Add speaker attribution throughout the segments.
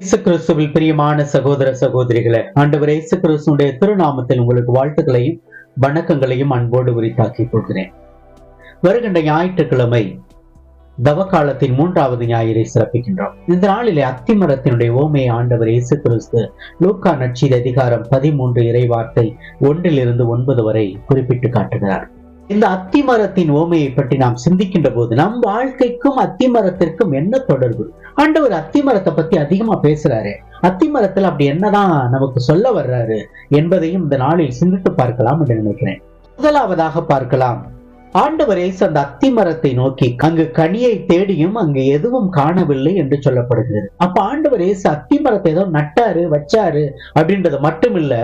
Speaker 1: இயேசு கிறிஸ்துவில் பிரியமான சகோதர சகோதரிகளே ஆண்டவர் இயேசு கிறிஸ்துடைய திருநாமத்தில் உங்களுக்கு வாழ்த்துக்களையும் வணக்கங்களையும் அன்போடு உரித்தாக்கிக் கொள்கிறேன். வருகின்ற ஞாயிற்றுக்கிழமை தவக்காலத்தின் மூன்றாவது ஞாயிறை சிறப்பிக்கின்றோம். இந்த நாளிலே அத்திமரத்தினுடைய ஓமையை ஆண்டவர் இயேசு கிறிஸ்து லூக்கா நட்சீர் அதிகாரம் பதிமூன்று இறைவார்த்தை ஒன்றிலிருந்து ஒன்பது வரை குறிப்பிட்டு காட்டுகிறார். இந்த அத்திமரத்தின் ஓமையை பற்றி நாம் சிந்திக்கின்ற போது நம் வாழ்க்கைக்கும் அத்திமரத்திற்கும் என்ன தொடர்பு? ஆண்டவர் அத்திமரத்தை பத்தி அதிகமா பேசுறாரு. அத்திமரத்தில் அப்படி என்னதான் நமக்கு சொல்ல வர்றாரு என்பதையும் இந்த நாளில் சிந்தித்து பார்க்கலாம் என்று நினைக்கிறேன். முதலாவதாக பார்க்கலாம். ஆண்டவர் இயேசு அந்த அத்திமரத்தை நோக்கி அங்கு கனியை தேடியும் அங்கு எதுவும் காணவில்லை என்று சொல்லப்படுகிறது. அப்ப ஆண்டவர் இயேசு அத்திமரத்தை ஏதோ நட்டாரு வச்சாரு அப்படின்றது மட்டுமில்ல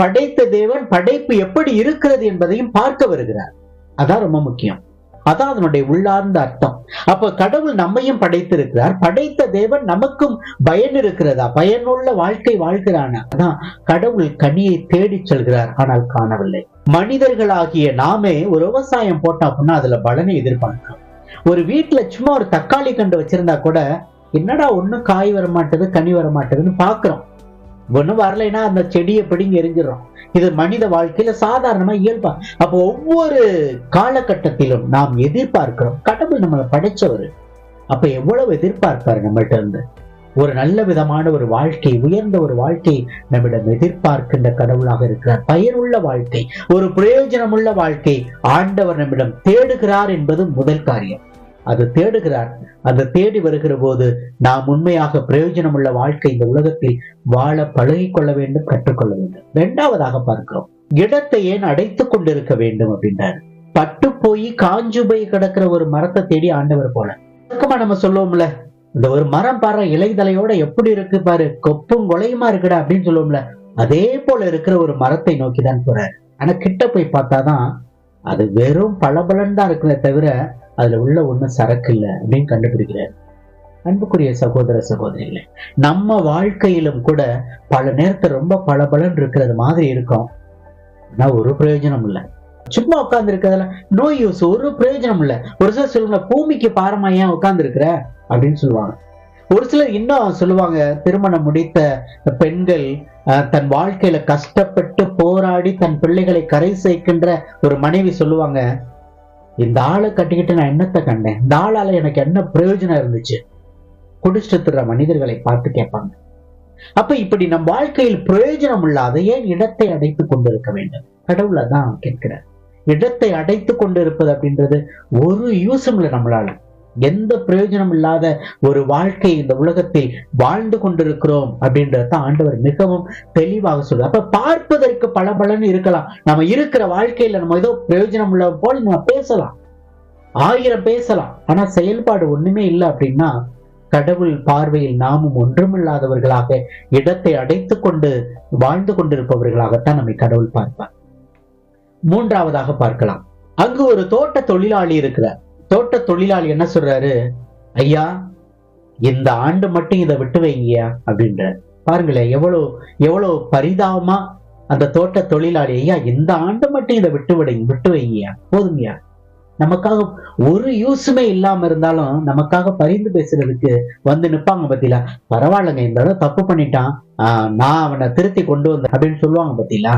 Speaker 1: படைத்த தேவன் படைப்பு எப்படி இருக்கிறது என்பதையும் பார்க்க வருகிறார். அதான் ரொம்ப முக்கியம். அதான் அதனுடைய உள்ளார்ந்த அர்த்தம். அப்ப கடவுள் நம்மையும் படைத்திருக்கிறார். படைத்த தேவன் நமக்கும் பயன் இருக்கிறதா? பயனுள்ள வாழ்க்கை வாழ்கிறானா? அதான் கடவுள் கனியை தேடி செல்கிறார் ஆனால் காணவில்லை. மனிதர்களாகிய நாமே ஒரு விவசாயம் போட்டோம் அப்படின்னா அதுல பலனை எதிர்பார்க்கிறோம் ஒரு வீட்டுல சும்மா ஒரு தக்காளி கண்டு வச்சிருந்தா கூட என்னடா ஒண்ணும் காய் வர மாட்டேது கனி வர மாட்டேதுன்னு பாக்குறோம். ஒன்றும் வரலைன்னா அந்த செடியை பிடிங்கி எரிஞ்சிடும் இது மனித வாழ்க்கையில சாதாரணமா இயல்பா. அப்போ ஒவ்வொரு காலகட்டத்திலும் நாம் எதிர்பார்க்கிறோம். கடவுள் நம்மளை படைச்சவர். அப்ப எவ்வளவு எதிர்பார்ப்பாரு நம்மள்ட்ட இருந்து? ஒரு நல்ல விதமான ஒரு வாழ்க்கை உயர்ந்த ஒரு வாழ்க்கை நம்மிடம் எதிர்பார்க்கின்ற கடவுளாக இருக்கிறார். பயனுள்ள வாழ்க்கை ஒரு பிரயோஜனமுள்ள வாழ்க்கை ஆண்டவர் நம்மிடம் தேடுகிறார் என்பது முதல் காரியம். அது தேடுகிறார். அந்த தேடி வருகிற போது நாம் உண்மையாக பிரயோஜனமுள்ள வாழ்க்கை இந்த உலகத்தில் வாழ பழகி கொள்ள வேண்டும் கற்றுக்கொள்ள வேண்டும். இரண்டாவதாக பார்க்கிறோம். இடத்தை ஏன் அடைத்துக் கொண்டிருக்க வேண்டும் அப்படின்றாரு. பட்டு போய் காஞ்சு போய் கிடக்கிற ஒரு மரத்தை தேடி ஆண்டவர் போல வழக்கமா நம்ம சொல்லுவோம்ல இந்த ஒரு மரம் பாரு இலைதலையோட எப்படி இருக்கு பாரு கொப்பும் கொலையுமா இருக்குடா அப்படின்னு சொல்லுவோம்ல அதே போல இருக்கிற ஒரு மரத்தை நோக்கி தான் போறாரு. ஆனா கிட்ட போய் பார்த்தாதான் அது வெறும் பளபளன்னு தான் இருக்கிறத தவிர அதுல உள்ள ஒண்ணும் சரக்கு இல்லை அப்படின்னு கண்டுபிடிக்கிறார். அன்புக்குரிய சகோதர சகோதரிகளே நம்ம வாழ்க்கையிலும் கூட பல நேரத்தை ரொம்ப பளபளன்னு இருக்கிறது மாதிரி இருக்கும். ஆனா ஒரு பிரயோஜனம் இல்லை. சும்மா உட்கார்ந்து இருக்கிறதுல நோ யூஸ் ஒரு பிரயோஜனம் இல்லை. ஒரு சிலர் சொல்லுவாங்க பூமிக்கு பாரமா ஏன் உட்கார்ந்து இருக்கிற அப்படின்னு சொல்லுவாங்க. ஒரு சிலர் இன்னும் சொல்லுவாங்க திருமணம் முடித்த பெண்கள் தன் வாழ்க்கையில கஷ்டப்பட்டு போராடி தன் பிள்ளைகளை கரை சேர்க்கின்ற ஒரு மனைவி சொல்லுவாங்க இந்த ஆளை கட்டிக்கிட்டு நான் என்னத்தை கண்டேன்? இந்த ஆளால எனக்கு என்ன பிரயோஜனம் இருந்துச்சு? குடிச்சிட்டு திர்ற மனிதர்களை பார்த்து கேட்பாங்க. அப்ப இப்படி நம் வாழ்க்கையில் பிரயோஜனம் இல்லாத ஏன் இடத்தை அடைத்துக் கொண்டிருக்க வேண்டும்? கடவுளை தான் கேட்கிறார். இடத்தை அடைத்துக் கொண்டு இருப்பது அப்படின்றது ஒரு யூஸும் இல்லை நம்மளால எந்த பிரயோஜனம் இல்லாத ஒரு வாழ்க்கை இந்த உலகத்தில் வாழ்ந்து கொண்டிருக்கிறோம் அப்படின்றத ஆண்டவர் மிகவும் தெளிவாக சொல்றார். அப்ப பார்ப்பதற்கு பல பலன்னு இருக்கலாம். நம்ம இருக்கிற வாழ்க்கையில நம்ம ஏதோ பிரயோஜனம் உள்ள போல நம்ம பேசலாம். ஆயிரம் பேசலாம். ஆனா செயல்பாடு ஒண்ணுமே இல்லை அப்படின்னா கடவுள் பார்வையில் நாமும் ஒன்றுமில்லாதவர்களாக இடத்தை அடைத்துக் கொண்டு வாழ்ந்து கொண்டிருப்பவர்களாகத்தான் நம்மை கடவுள் பார்ப்பார். மூன்றாவதாக பார்க்கலாம். அங்கு ஒரு தோட்ட தொழிலாளி இருக்கிறார். தோட்ட தொழிலாளி என்ன சொல்றாரு? ஐயா இந்த ஆண்டு மட்டும் இதை விட்டு வைங்கயா அப்படின்ற பாருங்களேன் எவ்வளவு எவ்வளவு பரிதாபமா அந்த தோட்ட தொழிலாளி ஐயா இந்த ஆண்டு மட்டும் இதை விட்டு விடுங்க விட்டு வைங்கயா போதுங்கயா நமக்காக ஒரு யூஸுமே இல்லாம இருந்தாலும் நமக்காக பரிந்து பேசுறதுக்கு வந்து நிப்பாங்க பத்தியில பரவாயில்லைங்க இந்த தப்பு பண்ணிட்டான். ஆஹ் நான் அவனை திருத்தி கொண்டு வந்தேன் அப்படின்னு சொல்லுவாங்க பத்தியில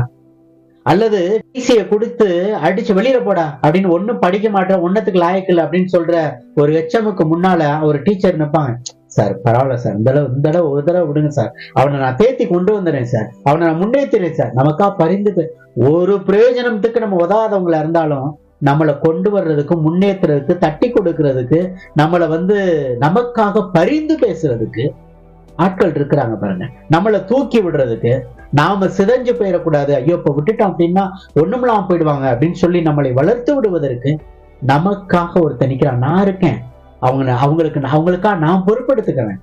Speaker 1: அல்லது டிசியை கொடுத்து அடிச்சு வெளியில போடா அப்படின்னு ஒன்னும் படிக்க மாட்டேன் ஒன்னத்துக்கு லாயக்கில்லை அப்படின்னு சொல்ற ஒரு எச்சமுக்கு முன்னால ஒரு டீச்சர் நிற்பாங்க சார் பரவாயில்ல சார் இந்த தடவை இந்த தடவை ஒரு தடவை விடுங்க சார். அவனை நான் தேத்தி கொண்டு வந்துடுறேன் சார். அவனை நான் முன்னேற்றுறேன் சார். நமக்கா பரிந்து ஒரு பிரயோஜனத்துக்கு நம்ம உதவாதவங்களா இருந்தாலும் நம்மளை கொண்டு வர்றதுக்கு முன்னேற்றுறதுக்கு தட்டி கொடுக்கறதுக்கு நம்மளை வந்து நமக்காக பரிந்து பேசுறதுக்கு ஆட்கள் இருக்கிறாங்க பாருங்க. நம்மளை தூக்கி விடுறதுக்கு நாம சிதைஞ்சு போயிடக்கூடாது. ஐயோ இப்ப விட்டுட்டோம் அப்படின்னா ஒண்ணுமில்லாம போயிடுவாங்க அப்படின்னு சொல்லி நம்மளை வளர்த்து விடுவதற்கு நமக்காக ஒருத்தன் நிக்கிறான். நான் இருக்கேன். அவங்க அவங்களுக்கு அவங்களுக்காக நான் பொறுப்பெடுத்துக்கிறேன்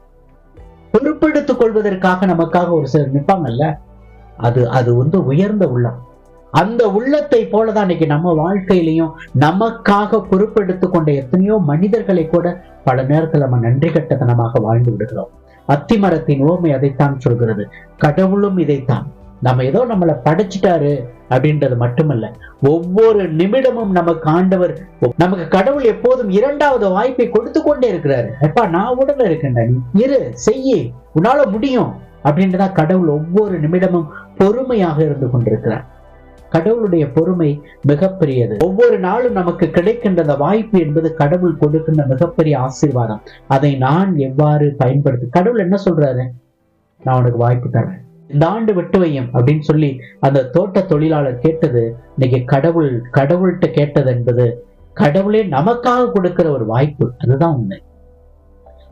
Speaker 1: பொறுப்பெடுத்துக் கொள்வதற்காக நமக்காக ஒரு சிலர் நிற்பாங்கல்ல? அது அது வந்து உயர்ந்த உள்ளம். அந்த உள்ளத்தை போலதான் இன்னைக்கு நம்ம வாழ்க்கையிலையும் நமக்காக பொறுப்பெடுத்துக் கொண்ட எத்தனையோ மனிதர்களை கூட பல நேரத்துல நம்ம நன்றி கட்டத்தனமாக வாழ்ந்து விடுகிறோம். அத்திமரத்தின் ஓமை அதைத்தான் சொல்கிறது. கடவுளும் இதைத்தான். நம்ம ஏதோ நம்மளை படைச்சிட்டாரு அப்படின்றது மட்டுமல்ல. ஒவ்வொரு நிமிடமும் நமக்கு ஆண்டவர் நமக்கு கடவுள் எப்போதும் இரண்டாவது வாய்ப்பை கொடுத்து கொண்டே இருக்கிறாரு. எப்பா நான் உடல இருக்கேன்டா நீ. இரு செய்ய. உன்னால முடியும். அப்படின்றதா கடவுள் ஒவ்வொரு நிமிடமும் பொறுமையாக இருந்து கொண்டிருக்கிறார். கடவுளுடைய பொறுமை மிகப்பெரியது. ஒவ்வொரு நாளும் நமக்கு கிடைக்கின்ற வாய்ப்பு என்பது கடவுள் கொடுக்கின்ற மிகப்பெரிய ஆசீர்வாதம். அதை நான் எவ்வாறு பயன்படுத்து கடவுள் என்ன சொல்றாரு? நான் உனக்கு வாய்ப்பு தரேன் இந்த ஆண்டு விட்டு வையும் அப்படின்னு சொல்லி அந்த தோட்ட தொழிலாளர் கேட்டது இன்னைக்கு கடவுள் கடவுள்கிட்ட கேட்டது என்பது கடவுளே நமக்காக கொடுக்கிற ஒரு வாய்ப்பு. அதுதான் உண்மை.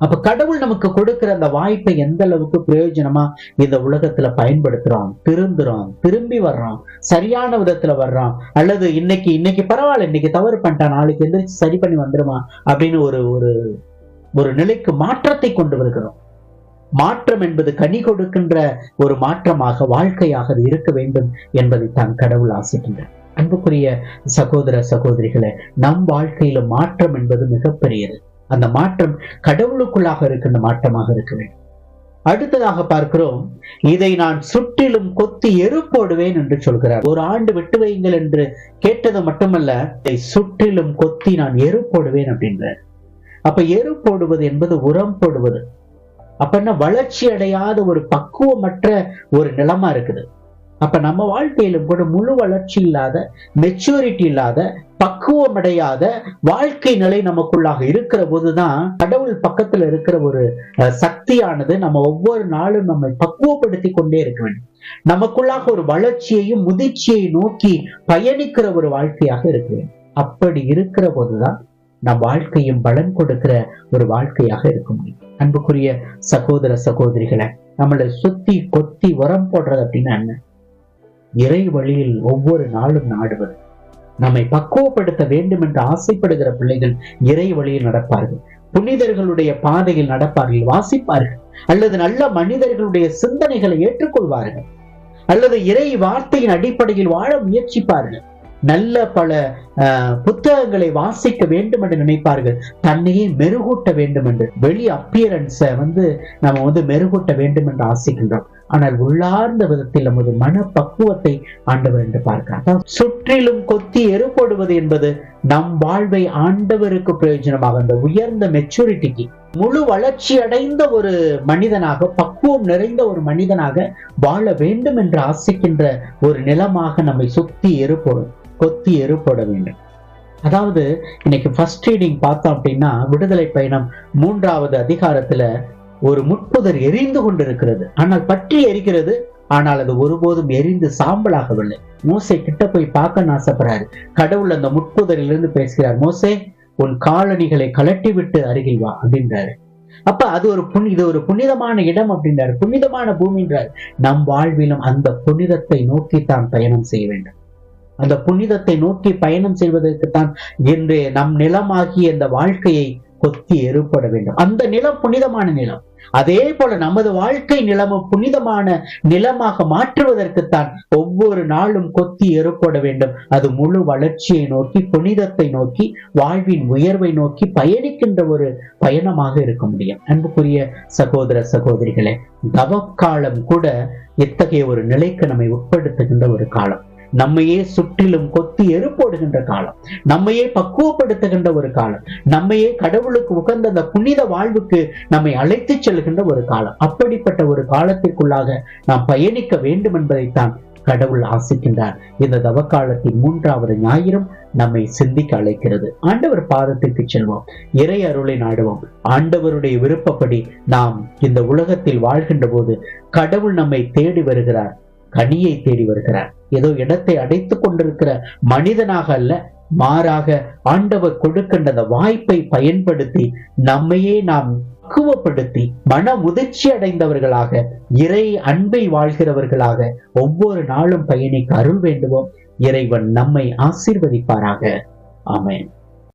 Speaker 1: அப்ப கடவுள் நமக்கு கொடுக்கிற அந்த வாய்ப்பை எந்த அளவுக்கு பிரயோஜனமா இந்த உலகத்துல பயன்படுத்துறோம் திருந்துறோம் திரும்பி வர்றோம் சரியான விதத்துல வர்றோம் அல்லது இன்னைக்கு இன்னைக்கு பரவாயில்ல இன்னைக்கு தவறு பண்ணிட்டான் நாளைக்கு எந்திரிச்சு சரி பண்ணி வந்துருமா அப்படின்னு ஒரு ஒரு ஒரு நிலைக்கு மாற்றத்தை கொண்டு வருகிறோம். மாற்றம் என்பது கனி கொடுக்கின்ற ஒரு மாற்றமாக வாழ்க்கையாக அது இருக்க வேண்டும் என்பதை தான் கடவுள் ஆசைக்கின்றார். அன்புக்குரிய சகோதர சகோதரிகளை நம் வாழ்க்கையில மாற்றம் என்பது மிகப்பெரியது. அந்த மாற்றம் கடவுளுக்குள்ளாக இருக்கின்ற மாற்றமாக இருக்க வேண்டும். அடுத்ததாக பார்க்கிறோம் இதை நான் சுற்றிலும் கொத்தி எரு போடுவேன் என்று சொல்கிறார். ஒரு ஆண்டு விட்டு வையுங்கள் என்று கேட்டது மட்டுமல்ல இதை சுற்றிலும் கொத்தி நான் எரு போடுவேன் அப்படின்றார். அப்ப எரு போடுவது என்பது உரம் போடுவது. அப்ப என்ன வளர்ச்சி அடையாத ஒரு பக்குவமற்ற ஒரு நிலமா இருக்குது. அப்ப நம்ம வாழ்க்கையிலும் கூட முழு வளர்ச்சி இல்லாத மெச்சூரிட்டி இல்லாத பக்குவம் அடையாத வாழ்க்கை நிலை நமக்குள்ளாக இருக்கிற போதுதான் கடவுள் பக்கத்துல இருக்கிற ஒரு சக்தியானது நம்ம ஒவ்வொரு நாளும் நம்மை பக்குவப்படுத்தி கொண்டே இருக்க வேண்டும். நமக்குள்ளாக ஒரு வளர்ச்சியையும் முதிர்ச்சியை நோக்கி பயணிக்கிற ஒரு வாழ்க்கையாக இருக்க வேண்டும். அப்படி இருக்கிற போதுதான் நம் வாழ்க்கையும் பலன் கொடுக்கிற ஒரு வாழ்க்கையாக இருக்க முடியும். அன்புக்குரிய சகோதர சகோதரிகளை நம்மளை சுத்தி கொத்தி உரம் போடுறது அப்படின்னா என்ன? இறை வழியில் ஒவ்வொரு நாளும் நாடுவது. நம்மை பக்குவப்படுத்த வேண்டும் என்று ஆசைப்படுகிற பிள்ளைகள் இறை வழியில் நடப்பார்கள். புனிதர்களுடைய பாதையில் நடப்பார்கள் வாசிப்பார்கள் அல்லது நல்ல மனிதர்களுடைய சிந்தனைகளை ஏற்றுக்கொள்வார்கள் அல்லது இறை வார்த்தையின் அடிப்படையில் வாழ முயற்சிப்பார்கள். நல்ல பல புத்தகங்களை வாசிக்க வேண்டும் என்று நினைப்பார்கள். தன்னையே மெருகூட்ட வேண்டும் என்று வெளி அப்பியரன்ஸை வந்து நம்ம வந்து மெருகூட்ட வேண்டும் என்று ஆசைக்கின்றோம். ஆனால் உள்ளார்ந்த விதத்தில் நமது மன பக்குவத்தை ஆண்டவர் என்று பார்க்கிறார். சுற்றிலும் கொத்தி எரு போடுவது என்பது நம் வாழ்வை ஆண்டவருக்கு பிரயோஜனமாக அந்த உயர்ந்த மெச்சூரிட்டிக்கு முழு வளர்ச்சி அடைந்த ஒரு மனிதனாக பக்குவம் நிறைந்த ஒரு மனிதனாக வாழ வேண்டும் என்று ஆசைக்கின்ற ஒரு நிலமாக நம்மை சுத்தி எரு கொத்தி எரு வேண்டும். அதாவது இன்னைக்கு ஃபர்ஸ்ட் ரீடிங் பார்த்தோம் அப்படின்னா விடுதலை பயணம் மூன்றாவது அதிகாரத்துல ஒரு முட்புதர் எரிந்து கொண்டிருக்கிறது. ஆனால் பற்றி எரிக்கிறது ஆனால் அது ஒருபோதும் எரிந்து சாம்பலாகவில்லை. மோசை கிட்ட போய் பார்க்க ஆசைப்படுறாரு. கடவுள் அந்த முட்புதரிலிருந்து பேசுகிறார் மோசே உன் காலணிகளை கலட்டிவிட்டு அருகில் வா அப்படின்றாரு. அப்ப அது ஒரு புனி இது ஒரு புனிதமான இடம் அப்படின்றாரு. புனிதமான பூமின்றார். நம் வாழ்விலும் அந்த புனிதத்தை நோக்கித்தான் பயணம் செய்ய வேண்டும். அந்த புனிதத்தை நோக்கி பயணம் செய்வதற்குத்தான் இன்று நம் நிலமாகிய இந்த வாழ்க்கையை கொத்தி ஏற்பட வேண்டும். அந்த நிலம் புனிதமான நிலம். அதே போல நமது வாழ்க்கை நிலமும் புனிதமான நிலமாக மாற்றுவதற்குத்தான் ஒவ்வொரு நாளும் கொத்தி ஏற்பட வேண்டும். அது முழு வளர்ச்சியை நோக்கி புனிதத்தை நோக்கி வாழ்வின் உயர்வை நோக்கி பயணிக்கின்ற ஒரு பயணமாக இருக்க முடியும். அன்புக்குரிய சகோதர சகோதரிகளே தவக்காலம் கூட இத்தகைய ஒரு நிலைக்கு நம்மை உட்படுத்துகின்ற ஒரு காலம். நம்மையே சுற்றிலும் கொத்தி எருப்போடுகின்ற காலம். நம்மையே பக்குவப்படுத்துகின்ற ஒரு காலம். நம்மையே கடவுளுக்கு உகந்த அந்த புனித வாழ்வுக்கு நம்மை அழைத்துச் செல்கின்ற ஒரு காலம். அப்படிப்பட்ட ஒரு காலத்திற்குள்ளாக நாம் பயணிக்க வேண்டும் என்பதைத்தான் கடவுள் ஆசிக்கின்றார். இந்த தவக்காலத்தின் மூன்றாவது ஞாயிறும் நம்மை சிந்திக்க அழைக்கிறது. ஆண்டவர் பாதத்திற்கு செல்வோம். இறை அருளை நாடுவோம். ஆண்டவருடைய விருப்பப்படி நாம் இந்த உலகத்தில் வாழ்கின்ற போது கடவுள் நம்மை தேடி வருகிறார். கனியை தேடி வருகிறார். ஏதோ இடத்தை அடைத்துக் கொண்டிருக்கிற மனிதனாக அல்ல மாறாக ஆண்டவர் கொடுக்கின்ற வாய்ப்பை பயன்படுத்தி நம்மையே நாம் பக்குவப்படுத்தி மன முதிர்ச்சி அடைந்தவர்களாக இறை அன்பை வாழ்கிறவர்களாக ஒவ்வொரு நாளும் பயணிக்க அருள் வேண்டுவோம். இறைவன் நம்மை ஆசீர்வதிப்பாராக. ஆமேன்.